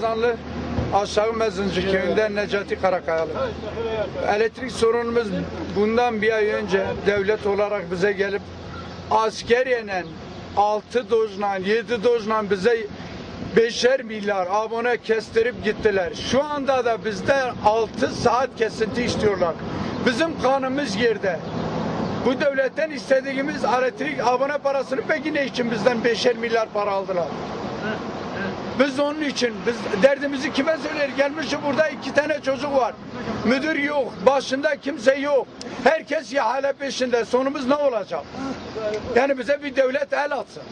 Elazığlı aşağı Mezinci köyünden Necati Karakayalı. Elektrik sorunumuz bundan bir ay önce devlet olarak bize gelip askeriyeyle 6 dozla 7 dozla bize beşer milyar abone kestirip gittiler. Şu anda da bizde 6 saat kesinti istiyorlar. Bizim kanımız yerde. Bu devletten istediğimiz elektrik abone parasını peki ne için bizden beşer milyar para aldılar? Biz onun için biz derdimizi kime söyler? Gelmişim burada iki tane çocuk var. Müdür yok, başında kimse yok. Herkes ihale peşinde. Sonumuz ne olacak? Yani bize bir devlet el atsın.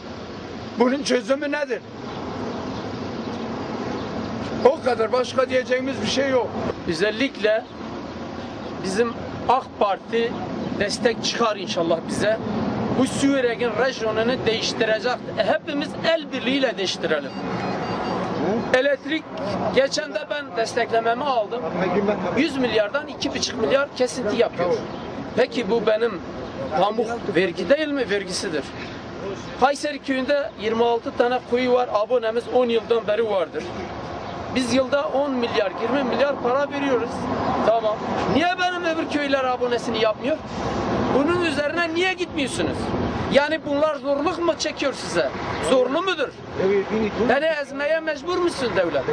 Bunun çözümü nedir? O kadar. Başka diyeceğimiz bir şey yok. Özellikle bizim AK Parti destek çıkar inşallah bize. Bu Suriye'nin rejyonunu değiştirecek. Hepimiz el birliğiyle değiştirelim. Elektrik geçen de ben desteklememi aldım. 100 milyardan 2,5 milyar kesinti yapıyor. Peki bu benim pamuk vergi değil mi? Vergisidir. Kayseri köyünde 26 tane kuyu var. Abonemiz 10 yıldan beri vardır. Biz yılda 10 milyar, 20 milyar para veriyoruz. Tamam. Niye benim öbür köyler abonesini yapmıyor? Bunun üzerine niye gitmiyorsunuz? Yani bunlar zorluk mu çekiyor size? Zorlu mudur? Beni ezmeye mecbur musun devlet?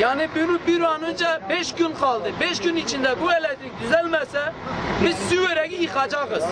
Yani bunu bir an önce 5 gün kaldı. 5 gün içinde bu elektrik düzelmese biz Süveyre'yi yıkacağız.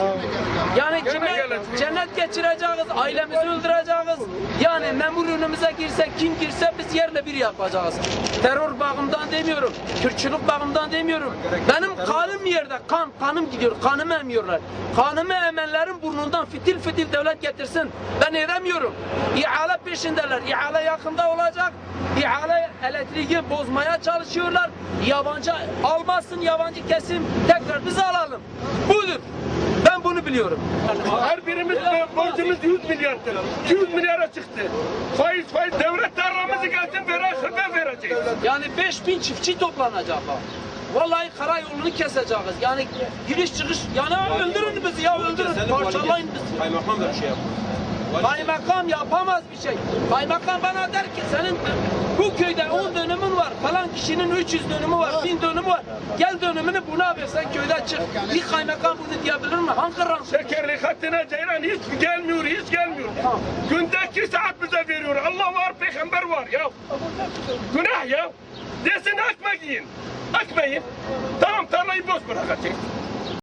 Yani cennet, cennet geçireceğiz, ailemizi öldüreceğiz. Yani memur önümüze girse kim girse biz yerle bir yapacağız. Terör bağımdan demiyorum, Türkçülük bağımdan demiyorum. Benim kanım yerde, kan, kanım gidiyor, kanımı emiyorlar. Kanımı emenlerin burnundan fitil fitil devlet getirsin. Ben edemiyorum. İhale peşindeler, ihale yakında olacak. İhale elektriği bozmaya çalışıyorlar. Yabancı almasın yabancı kesim tekrar biz alalım. Budur. Ben bunu biliyorum. Her birimiz borcumuz 100 milyardır. 200 milyara çıktı. Faiz faiz devlet tarlamızı gelsin verirse ben vereceğim. Yani 5000 çiftçi toplanacaklar. Vallahi karayolunu keseceğiz. Yani giriş çıkış yani öldürün bizi ya öldürün. Parçalayın bizi. Kaymakam da bir şey yapmaz. Kaymakam yapamaz bir şey. Kaymakam bana der ki senin bu köyde 10 dönümün var. Falan kişinin 300 dönümü var, 1000 dönümü var. Gel dönümünü buna ver sen köyden çık. Bir kaymakam bunu diyebilir mi? Hangi rant? Şekerli hattına ceylan hiç gelmiyor, hiç gelmiyor. Günde iki saat bize veriyor. Allah var, peygamber var ya. Günah ya. Desin ekmek yiyin. Ekmeğin. Tamam tarlayı boş bırakacak.